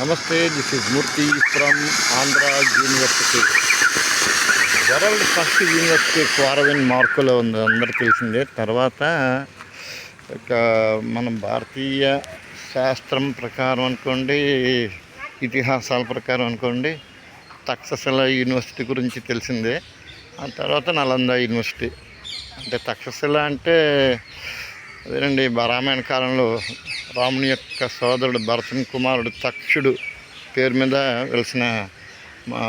నమస్తే this is Murthy from Andhra university. World first university క్వారవిన్ మార్కులో ఉంది అందరికి తెలిసిందే. తర్వాత ఒక మన భారతీయ శాస్త్రం ప్రకారం అనుకోండి ఇతిహాసాల ప్రకారం అనుకోండి తక్షశిల యూనివర్సిటీ గురించి తెలిసిందే. ఆ తర్వాత నలంద యూనివర్సిటీ. అంటే తక్షశిల అంటే అదేనండి రామాయణ కాలంలో రాముని యొక్క సోదరుడు భరతుని కుమారుడు తక్షుడు పేరు మీద వెలిసిన మా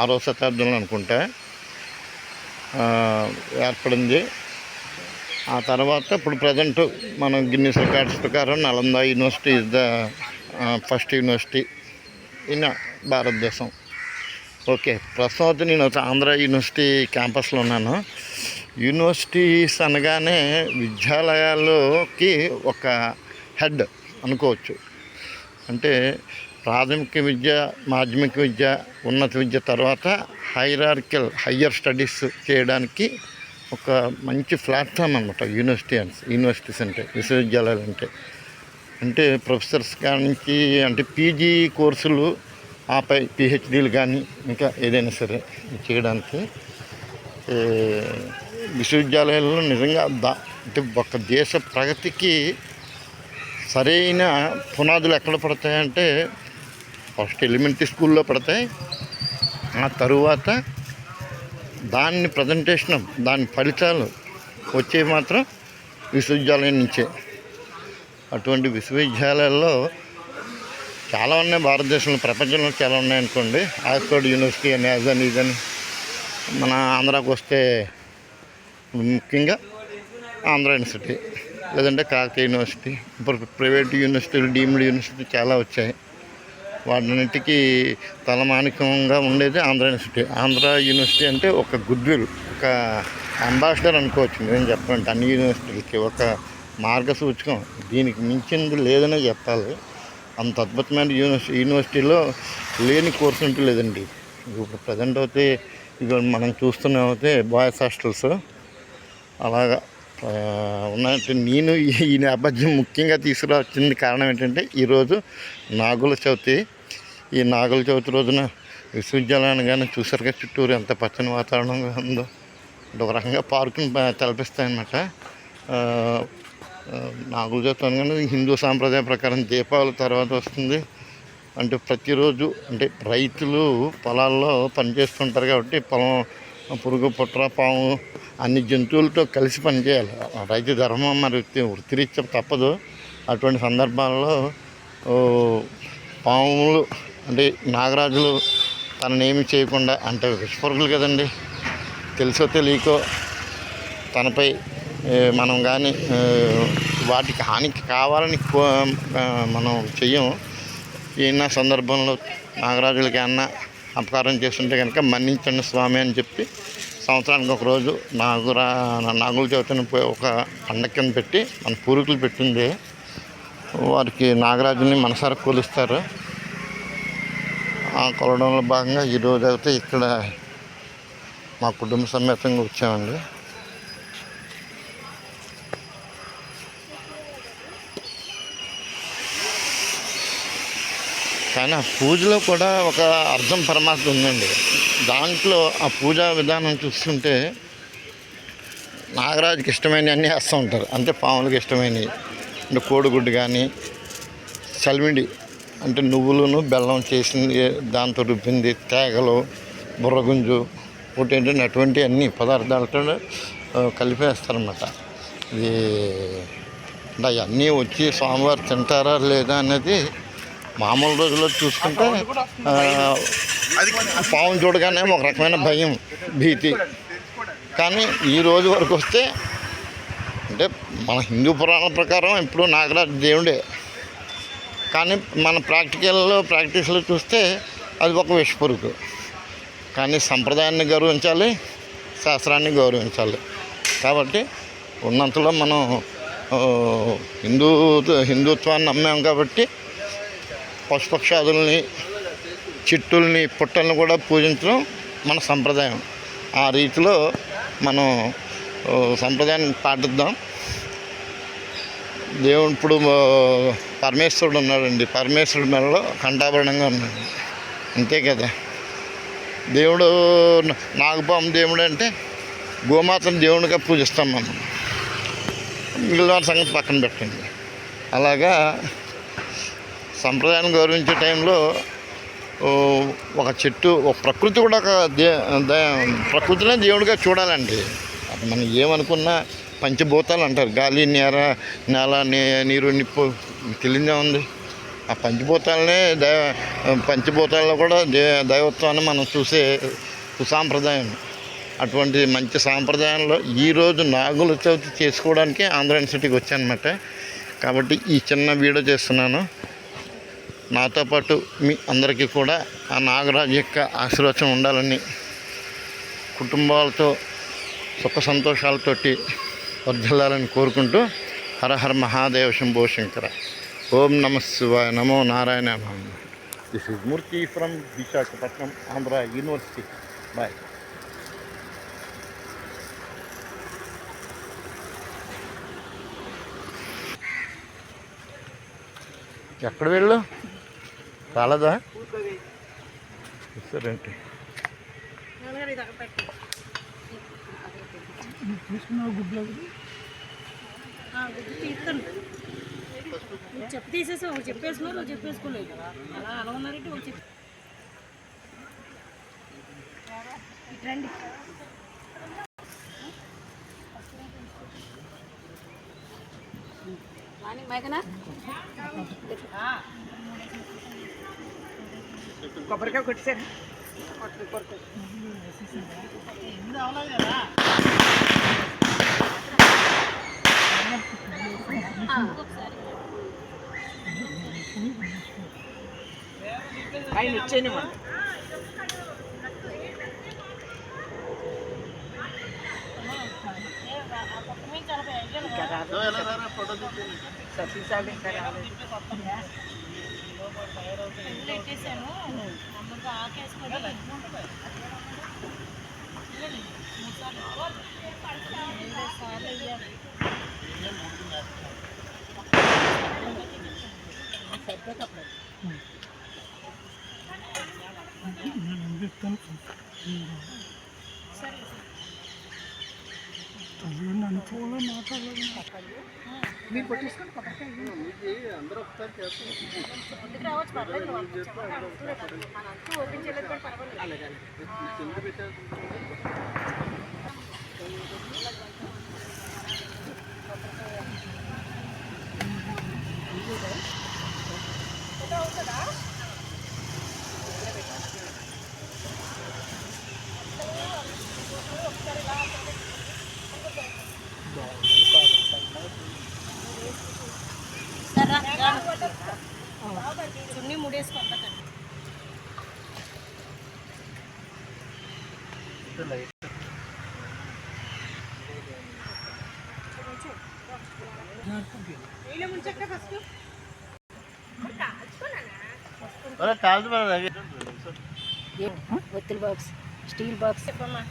ఆరో శతాబ్దంలో అనుకుంటా ఏర్పడింది. ఆ తర్వాత ఇప్పుడు ప్రజెంట్ మనం గిన్నీస్ రికార్డ్స్ ప్రకారం Nalanda university is the first university in భారతదేశం. ఓకే ప్రస్తుతం అయితే నేను ఆంధ్ర యూనివర్సిటీ క్యాంపస్లో ఉన్నాను. యూనివర్సిటీస్ అనగానే విద్యాలయాల్లోకి ఒక హెడ్ అనుకోవచ్చు. అంటే ప్రాథమిక విద్య మాధ్యమిక విద్య ఉన్నత విద్య తర్వాత హైరార్కిల్ హయ్యర్ స్టడీస్ చేయడానికి ఒక మంచి ప్లాట్ఫామ్ అనమాట యూనివర్సిటీ యూనివర్సిటీస్ అంటే విశ్వవిద్యాలయాలు అంటే. అంటే ప్రొఫెసర్స్ కాడి నుంచి అంటే పీజీ కోర్సులు ఆపై పిహెచ్డీలు కానీ ఇంకా ఏదైనా సరే చేయడానికి విశ్వవిద్యాలయాల్లో నిజంగా దా అంటే ఒక దేశ ప్రగతికి సరైన పునాదులు ఎక్కడ పడతాయంటే ఫస్ట్ ఎలిమెంటరీ స్కూల్లో పడతాయి. ఆ తరువాత దాన్ని ప్రజెంటేషన్ దాని ఫలితాలు వచ్చేవి మాత్రం విశ్వవిద్యాలయం నుంచే. అటువంటి విశ్వవిద్యాలయాల్లో చాలా ఉన్నాయి భారతదేశంలో ప్రపంచంలో చాలా ఉన్నాయి అనుకోండి ఆక్స్ఫర్డ్ యూనివర్సిటీ అని అదని ఇదని మన ఆంధ్రాకి వస్తే ముఖ్యంగా ఆంధ్ర యూనివర్సిటీ లేదంటే కాకతీయ యూనివర్సిటీ ఇప్పుడు ప్రైవేట్ యూనివర్సిటీలు డీమ్డ్ యూనివర్సిటీ చాలా వచ్చాయి. వాటన్నిటికీ తలమానికంగా ఉండేది ఆంధ్ర యూనివర్సిటీ. ఆంధ్ర యూనివర్సిటీ అంటే ఒక గుడ్విల్ ఒక అంబాసిడర్ అనుకోవచ్చు నేను చెప్పాలంటే అన్ని యూనివర్సిటీలకి ఒక మార్గసూచకం. దీనికి మించింది లేదనే చెప్పాలి. అంత అద్భుతమైన యూనివర్సిటీ యూనివర్సిటీలో లేని కోర్సు అంటూ లేదండి. ఇప్పుడు ప్రజెంట్ అయితే ఇక మనం చూస్తున్నాం అయితే బాయ్స్ హాస్టల్స్. అలాగా. ఉన్నట్టు నేను ఈ- ఈ నేపథ్యం ముఖ్యంగా తీసుకురావచ్చింది కారణం ఏంటంటే ఈరోజు నాగుల చవితి. ఈ నాగుల చవితి రోజున విశ్వవిద్యాలయాన్ని కానీ చూసారుగా చుట్టూరు ఎంత పచ్చని వాతావరణంగా ఉందో. ఒక రకంగా పార్కును తలపిస్తాయన్నమాట. నాగుల చవితి అనగానే హిందూ సాంప్రదాయ ప్రకారం దీపావళి తర్వాత వస్తుంది. అంటే ప్రతిరోజు అంటే రైతులు పొలాల్లో పనిచేస్తుంటారు కాబట్టి పొలం పురుగు పుట్ర పాము అన్ని జంతువులతో కలిసి పనిచేయాలి. రైతు ధర్మం మరి వృత్తి వృత్తిరీత్యా తప్పదు. అటువంటి సందర్భాల్లో పాములు అంటే నాగరాజులు తననేమి చేయకుండా అంటే విషపరుగులు కదండి. తెలుసో తెలియకో తనపై మనం కానీ వాటికి హానికి కావాలని కో- మనం చెయ్యం. ఈయన సందర్భంలో నాగరాజులకి అన్న అపకారం చేస్తుంటే కనుక మన్నించండి స్వామి అని చెప్పి సంవత్సరానికి ఒక రోజు నాగురా నాగుల చవితిని పోయి ఒక పండగ కింద పెట్టి మన పూర్వీకులు పెట్టింది వారికి నాగరాజుని మనసారా కొలుస్తారు. ఆ కొలడంలో భాగంగా ఈరోజు అయితే ఇక్కడ మా కుటుంబ సమేతంగా వచ్చామండి. కానీ ఆ పూజలో కూడా ఒక అర్థం పరమార్థం ఉందండి. దాంట్లో ఆ పూజా విధానం చూస్తుంటే నాగరాజుకి ఇష్టమైనవి అన్నీ వేస్తూ ఉంటారు. అంటే పాములకు ఇష్టమైనవి అంటే కోడిగుడ్డు కానీ చలిమిడి అంటే నువ్వులను బెల్లం చేసింది దాంతో రుబ్బింది తేగలు బుర్రగుంజు ఒకటి ఏంటంటే అటువంటి అన్ని పదార్థాలతో కలిపేస్తారన్నమాట ఇది అంటే అవన్నీ వచ్చి స్వామివారు తింటారా లేదా అనేది మామూలు రోజుల్లో చూసుకుంటే ఆ, పాము చూడగానే ఒక రకమైన భయం భీతి. కానీ ఈ రోజు వరకు వస్తే అంటే మన హిందూ పురాణాల ప్రకారం ఇప్పుడు నాగరాజు దేవుడే. కానీ మన ప్రాక్టికల్లో ప్రాక్టీస్లో చూస్తే అది ఒక విషపురుగు కానీ సంప్రదాయాన్ని గౌరవించాలి శాస్త్రాన్ని గౌరవించాలి. కాబట్టి ఉన్నంతలో మనం హిందూ హిందుత్వాన్ని నమ్మాం కాబట్టి పశుపక్షాదుల్ని చిట్టుల్ని పుట్టల్ని కూడా పూజించడం మన సంప్రదాయం. ఆ రీతిలో మనం సంప్రదాయాన్ని పాటిద్దాం. దేవుడు ఇప్పుడు పరమేశ్వరుడు ఉన్నాడండి. పరమేశ్వరుడు మెడలో కంఠాభరణంగా ఉన్నాడు. అంతే కదా. దేవుడు నాగపాము దేవుడు అంటే గోమాతను దేవునిగా పూజిస్తాం మనం. మిగిలిన సంగతి పక్కన పెట్టండి. అలాగా సంప్రదాయాన్ని గౌరవించే టైంలో ఒక చెట్టు ఒక ప్రకృతి కూడా ఒక దే ప్రకృతినే దేవుడిగా చూడాలండి. మనం ఏమనుకున్నా పంచభూతాలు అంటారు. గాలి నేర నేల నీరు నిప్పు తెలియదే ఉంది. ఆ పంచభూతాలనే దైవ పంచభూతాల్లో కూడా దే దైవత్వాన్ని మనం చూసే సుసాంప్రదాయం. అటువంటి మంచి సాంప్రదాయంలో ఈరోజు నాగుల చవితి చేసుకోవడానికి ఆంధ్ర యూనివర్సిటీకి వచ్చానమాట. కాబట్టి ఈ చిన్న వీడియో చేస్తున్నాను. నాతో పాటు మీ అందరికీ కూడా ఆ నాగరాజు యొక్క ఆశీర్వచనం ఉండాలని కుటుంబాలతో సుఖ సంతోషాలతోటి వర్ధిల్లాలని కోరుకుంటూ హర హర మహాదేవ శంభో శంకర. ఓం నమ శివాయ నమో Narayana this is Murthy from Visakhapatnam Andhra university boy ఎక్కడ వెళ్ళు? రాలేదా? సరేంటి. చెప్పు తీసేసి ఒకటి చెప్పేసుకున్నావు నువ్వు చెప్పేసుకోలేదు కదా. అలా అలా ఉన్నారంటే ఒకటి చెప్పి రండి. కొబ్బరికాయ కొట్టేసారు ఆయన ఇచ్చేయండి మనం సతీసాలు ఇంకా రాలేదు పెట్టేసాను మామూలుగా ఆకేసుకొని మూడు సార్లు వేయాలి. మీరు కొట్టేసుకోండి కొబ్బరికాయ ముందుకు రావచ్చు పర్లేదు నువ్వు అంతా చెప్పకుండా అడుగుతూనే కదా. మన ఒత్తిడి బాక్స్ స్టీల్ బాక్స్ చెప్పమ్మా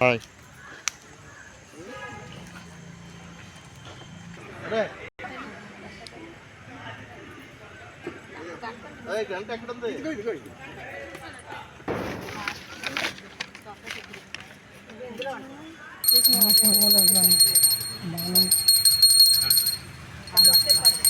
Rồi. Đây. Đây, cái anh cầm đây. Đi đi đi. Hãy subscribe cho kênh Ghiền Mì Gõ Để không bỏ lỡ những video hấp dẫn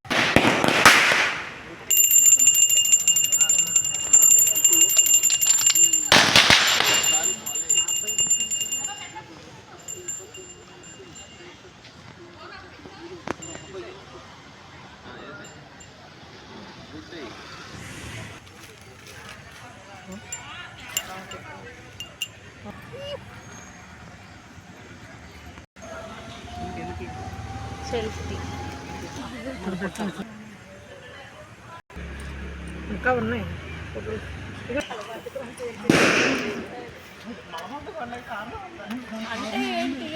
ఇంకా ఉన్నాయి. అంటే ఏంటి?